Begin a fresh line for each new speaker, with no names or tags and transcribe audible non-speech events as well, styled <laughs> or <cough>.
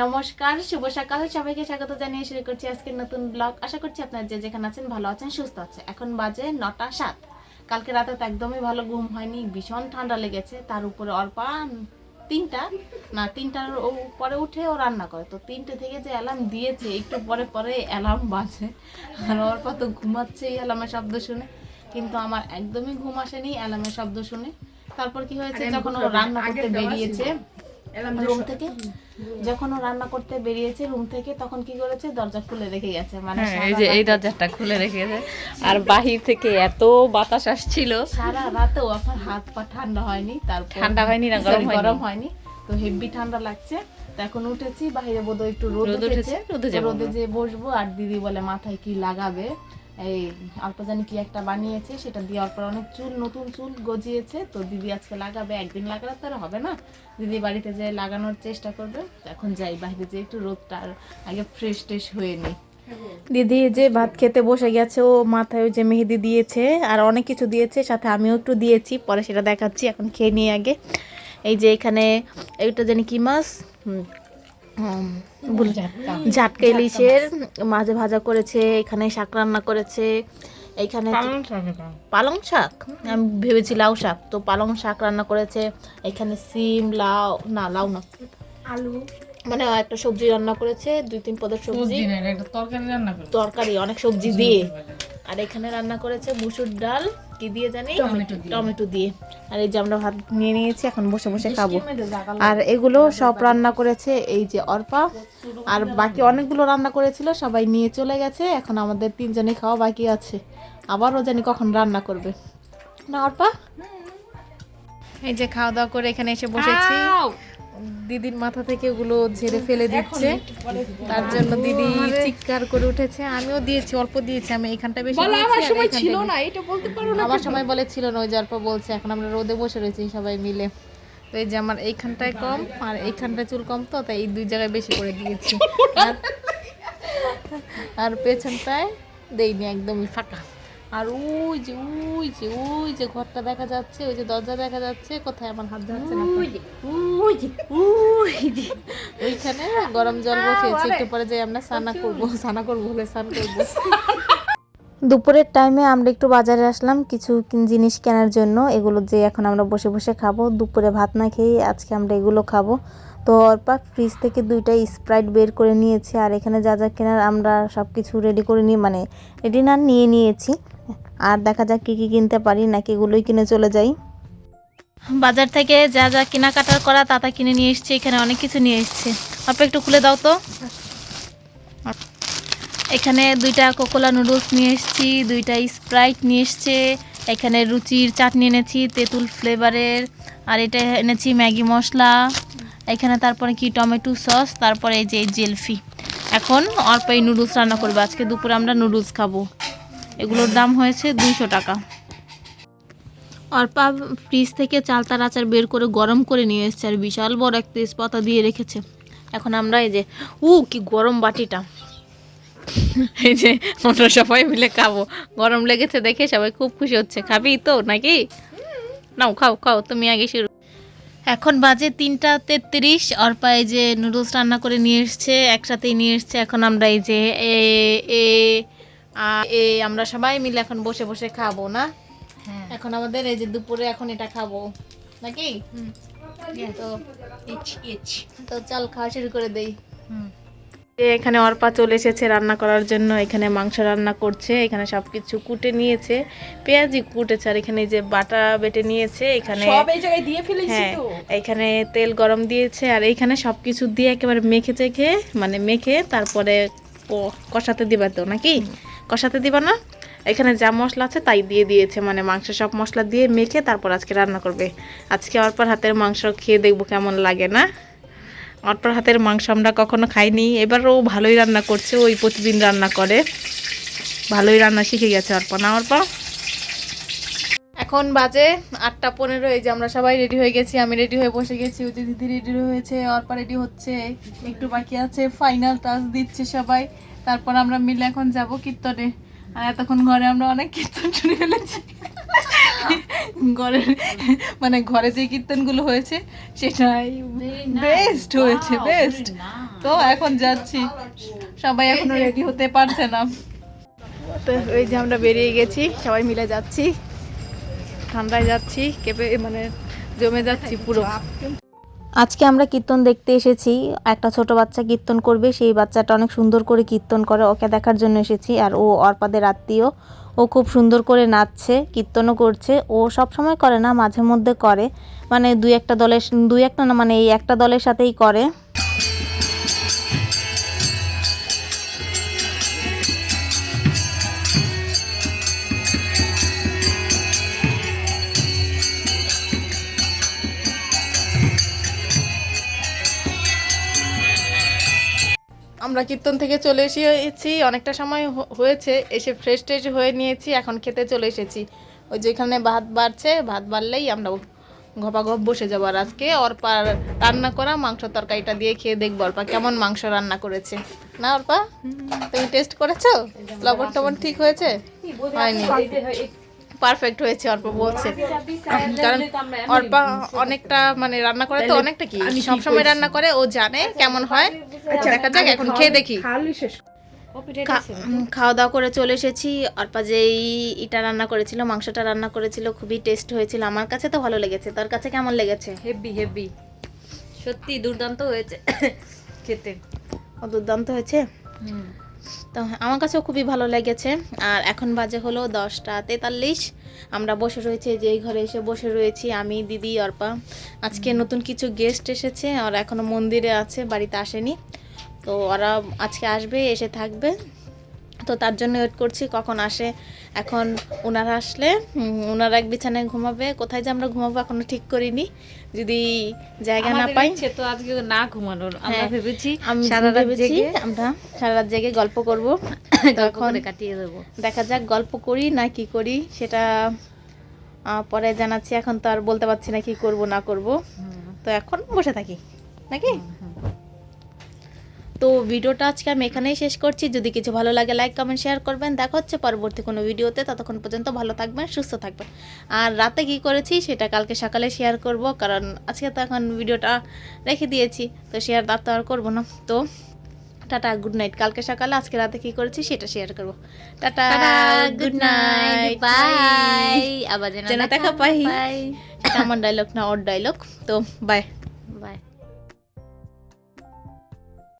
নমস্কার শুভ সকাল। সবাইকে স্বাগত জানিয়ে শুরু করছি আজকের নতুন ব্লগ আশা করছি আপনারা যে যেখানে আছেন ভালো আছেন সুস্থ আছে এখন বাজে নটা সাত। কালকে রাতে তো একদমই ভালো ঘুম হয়নি ভীষণ ঠান্ডা লেগেছে। তার উপরে অল্পা তিনটা না তিনটার পরে উঠে ও রান্না করে। তো তিনটে থেকে যে অ্যালার্ম দিয়েছে একটু পরে পরে অ্যালার্ম বাজে। আর অল্পা তো ঘুমাচ্ছে এই অ্যালার্মের শব্দ শুনে। কিন্তু আমার একদমই ঘুম আসেনি অ্যালার্মের শব্দ শুনে। তারপর কি হয়েছে যখন ও রান্না করতে বেরিয়েছে রুম থেকে? যখন ও রান্না করতে বেরিয়েছে রুম থেকে তখন কি করেছে? দরজা খুলে রেখে গেছে। মানে
হ্যাঁ, এই যে এই দরজাটা খুলে রেখেছে আর বাহির থেকে এত বাতাস আসছিল।
সারা রাতেও আপনার হাত পা ঠান্ডা হয়নি তারপর
ঠান্ডা হয়নি না, গরম হয়নি।
গরম হয়নি। তো হেভি ঠান্ডা লাগছে। তো এখন উঠেছি বাইরে বোধহয় একটু রোদ উঠেছে।
রোদে
যে বসবো আর দিদি বলে মাথায় কি লাগাবে? এই অল্প জানি কি একটা বানিয়েছে সেটা দিয়ে অল্প অনেক চুল নতুন চুল গজিয়েছে। তো দিদি আজকে লাগাবে একদিন লাগালে তো আর হবে না। দিদি বাড়িতে যে লাগানোর চেষ্টা করবে এখন যাই বাইরে যে একটু রোদটা আগে ফ্রেশ ট্রেশ হয়ে নিই। দিদি যে ভাত খেতে বসে গেছে ও মাথায় যে মেহেদি দিয়েছে আর অনেক কিছু দিয়েছে সাথে আমিও একটু দিয়েছি পরে সেটা দেখাচ্ছি এখন খেয়ে নিয়ে আগে। এই যে এখানে এইটা জানি কি মাছ? হুম, জাটকা ইলিশের মাঝে ভাজা করেছে এখানে শাক রান্না করেছে এইখানে পালং শাক আমি ভেবেছি লাউ শাক। তো পালং শাক রান্না করেছে এখানে সিম লাউ না লাউ না।
আলু।
মানে একটা সবজি রান্না করেছে দুই তিন পদের সবজি।
একটা তরকারি রান্না করে
তরকারি অনেক সবজি দিয়ে। আর এখানে রান্না করেছে মুসুর ডাল কি দিয়ে জানি? টমেটো দিয়ে। আর এই যে আমরা ভাত নিয়ে নিয়েছি এখন বসে বসে খাব। আর এগুলো সব রান্না করেছে এই যে অর্পা। আর বাকি অনেকগুলো রান্না করেছিল সবাই নিয়ে চলে গেছে। এখন আমাদের তিনজনে খাওয়া বাকি আছে। আবারও জানি কখন রান্না করবে। না অর্পা? এই যে খাওয়া দাওয়া করে এখানে এসে বসেছি। দিদির মাথা থেকে ওগুলো ঝেড়ে ফেলে দিচ্ছে। তার জন্য দিদি চিৎকার করে উঠেছে। আমিও দিয়েছি অল্প দিয়েছি আমি এখানটা বেশি
বলা আমার সময়
এইখানটা
ছিল না এটা বলতে পারো না
আমার সময় বলেছিল না ওই যে অল্প বলছে এখন আমরা রোদে বসে রয়েছি সবাই মিলে। তো এই যে আমার এইখানটায় কম আর এইখানটায় চুল কম তো তাই এই দুই জায়গায় বেশি করে দিয়েছি। <laughs> আর আর পেছনটায় দেইনি একদমই ফাঁকা। আর ওই যে ওই যে ওই যে ঘরটা দেখা যাচ্ছে ওই যে দরজা দেখা যাচ্ছে কোথায় আমার হাত যাচ্ছে না?
ওই যে ওই যে
ওইখানে গরম জল বসিয়েছি একটু পরে যাই আমরা স্নানা করব স্নানা করব বলে স্নান করব। <laughs> দুপুরের টাইমে আমরা একটু বাজারে আসলাম কিছু জিনিস কেনার জন্য এগুলো যে এখন আমরা বসে বসে খাব দুপুরে ভাত না খেয়ে আজকে আমরা এগুলো খাব। তো অর্পা ফ্রিজ থেকে দুইটা স্প্রাইট বের করে নিয়েছি আর এখানে যা যা কেনার আমরা সব কিছু রেডি করে নিয়ে মানে রেডি না, নিয়ে নিয়েছি। আর দেখা যাক কী কী কিনতে পারি, নাকি এগুলোই কিনে চলে যাই। বাজার থেকে যা যা কেনাকাটার করা তা তা কিনে নিয়ে এসছে, এখানে অনেক কিছু নিয়ে এসছে। অল্প একটু খুলে দাও তো। এখানে দুইটা কোকোলা নুডলস নিয়ে এসেছি, দুইটা স্প্রাইট নিয়ে এসছে, এখানে রুচির চাটনি এনেছি, তেঁতুল ফ্লেভারের আর এটা এনেছি ম্যাগি মশলা। এখানে তারপরে কি টমেটো সস, তারপরে এই যে জেলফি। এখন অল্প এই নুডলস রান্না করব। আজকে দুপুরে আমরা নুডলস খাব। এগুলোর দাম হয়েছে দুইশো টাকা। অর্পা ফ্রিজ থেকে চাল চালতার আচার বের করে গরম করে নিয়ে এসছে আর বিশাল বড় একটা তেজপাতা দিয়ে রেখেছে। এখন আমরা এই যে, উ, কি গরম বাটিটা। <laughs> এই যে, আমরা সবাই মিলে খাব। গরম লেগেছে দেখে সবাই খুব খুশি হচ্ছে। খাবি তো, নাকি? নাও, খাও খাও, তুমি আগে শুরু এখন বাজে তিনটা তেত্রিশ। অর্পা এই যে নুডলস রান্না করে নিয়ে এসছে একসাথেই নিয়ে এসছে। এখন আমরা এই যে এ এ এ আমরা সবাই মিলে এখন বসে বসে খাব না? এখন আমাদের এই যে দুপুরে এখন এটা খাব নাকি? তো তো চল খাওয়া শুরু করে দেই। যে এখানে অর্পা চলে এসেছে রান্না করার জন্য এখানে মাংস রান্না করছে এখানে সবকিছু কুটে নিয়েছে পেঁয়াজি কুটেছে আর এখানে যে বাটা বেটে নিয়েছে এখানে
সব
হ্যাঁ এখানে তেল গরম দিয়েছে আর এইখানে সবকিছু দিয়ে একেবারে মেখে চেখে মানে মেখে তারপরে কষাতে দিবা তো নাকি? কষাতে দিবা না? এখানে যা মশলা আছে তাই দিয়ে দিয়েছে মানে মাংস সব মশলা দিয়ে মেখে তারপর আজকে রান্না করবে। আজকে অর্পার হাতের মাংস খেয়ে দেখব কেমন লাগে না? অর্পার হাতের মাংস আমরা কখনো খাইনি। এবারও ভালোই রান্না করছে, ওই প্রতিদিন রান্না করে। ভালোই রান্না শিখে গেছে অর্পা না অর্পা এখন বাজে আটটা পনেরো, এই যে আমরা সবাই রেডি হয়ে গেছি। আমি রেডি হয়ে বসে গেছি যে দিদি রেডি হয়েছে, অর্পা রেডি হচ্ছে। একটু বাকি আছে ফাইনাল টাচ দিচ্ছে সবাই। তারপর আমরা মিলে এখন যাব কীর্তনে। আর এতক্ষণ ঘরে আমরা অনেক কীর্তন শুনে ফেলেছি। ঘরের মানে ঘরে যে কীর্তনগুলো হয়েছে সেটাই বেস্ট হয়েছে বেস্ট তো এখন যাচ্ছি। সবাই এখনও রেডি হতে পারছে না। তো ওই যে আমরা বেরিয়ে গেছি সবাই মিলে যাচ্ছি। ঠান্ডায় যাচ্ছি কেঁপে মানে জমে যাচ্ছি পুরো।
আজকে আমরা কীর্তন দেখতে এসেছি। একটা ছোট বাচ্চা কীর্তন করবে সেই বাচ্চাটা অনেক সুন্দর করে কীর্তন করে ওকে দেখার জন্য এসেছি। আর ও অর্পাদের আত্মীয়। ও খুব সুন্দর করে নাচছে, কীর্তনও করছে। ও সব সময় করে না, মাঝে মধ্যে করে। মানে দুই একটা দলের, দুই একটা না মানে এই একটা দলের সাথেই করে।
আমরা কীর্তন থেকে চলে এসেছি। অনেকটা সময় হয়েছে এসে ফ্রেশ ট্রেশ হয়ে নিয়েছি এখন খেতে চলে এসেছি। ওই যেখানে ভাত বাড়ছে ভাত বাড়লেই আমরা ঘপাঘপ বসে যাব। আর আজকে অর্পা রান্না করা মাংস তরকারিটা দিয়ে খেয়ে দেখব। অর্পা কেমন মাংস রান্না করেছে। না অর্পা? তুমি টেস্ট করেছ? লবণ টবণ ঠিক হয়েছে? হয়নি। পারফেক্ট হয়েছে অর্পা বলছে। কারণ অর্পা অনেকটা মানে রান্না করে তো অনেকটা কি? সবসময় রান্না করে ও জানে কেমন হয়। দেখা যাক এখন খেয়ে দেখি। খাওয়া দাওয়া করে চলে এসেছি। অর্পা যেই ইটা রান্না করেছিল মাংসটা রান্না করেছিল খুবই টেস্ট হয়েছিল। আমার কাছে তো ভালো লেগেছে। তোর কাছে কেমন লেগেছে?
হেভি হেভি সত্যি দুর্দান্ত হয়েছে <coughs> খেতে।
ও দুর্দান্ত হয়েছে? তো আমার কাছেও খুবই ভালো লেগেছে। আর এখন বাজে হলো দশটা তেতাল্লিশ। আমরা বসে রয়েছি যে এই ঘরে এসে বসে রয়েছি আমি দিদি অর্পা। আজকে নতুন কিছু গেস্ট এসেছে আর এখনও মন্দিরে আছে বাড়িতে আসেনি। তো ওরা আজকে আসবে এসে থাকবে। তো তার জন্য ওয়েট করছি কখন আসে এখন ওনারা আসলে ওনারা এক বিছানায় ঘুমাবে কোথায় যে আমরা ঘুমাবো এখনও ঠিক করিনি যদি জায়গা না পাই।
সে তো আজকে না ঘুমানোর আমরা
হ্যাঁ,
ভেবেছি সারা রাত জেগে
আমরা সারা রাত জেগে গল্প করব তখন
কাটিয়ে দেবো।
দেখা যাক গল্প করি না কি করি সেটা পরে জানাচ্ছি এখন তো আর বলতে পারছি না কি করব না করব। তো এখন বসে থাকি নাকি? তো ভিডিওটা আজকে আমি এখানেই শেষ করছি। যদি কিছু ভালো লাগে লাইক কমেন্ট শেয়ার করবেন। দেখা হচ্ছে পরবর্তী কোনো ভিডিওতে। ততক্ষণ পর্যন্ত ভালো থাকবেন সুস্থ থাকবেন। আর রাতে কি করেছি সেটা কালকে সকালে শেয়ার করব। কারণ আজকে তো এখন ভিডিওটা রেখে দিয়েছি। তো শেয়ার তো আর করব না। তো টাটা গুড নাইট কালকে সকালে আজকে রাতে কি করেছি সেটা শেয়ার করব। টাটা গুড নাইট
বাই আবার
যেন দেখা পাই। আমার ডায়লগ না ওর ডায়লগ তো বাই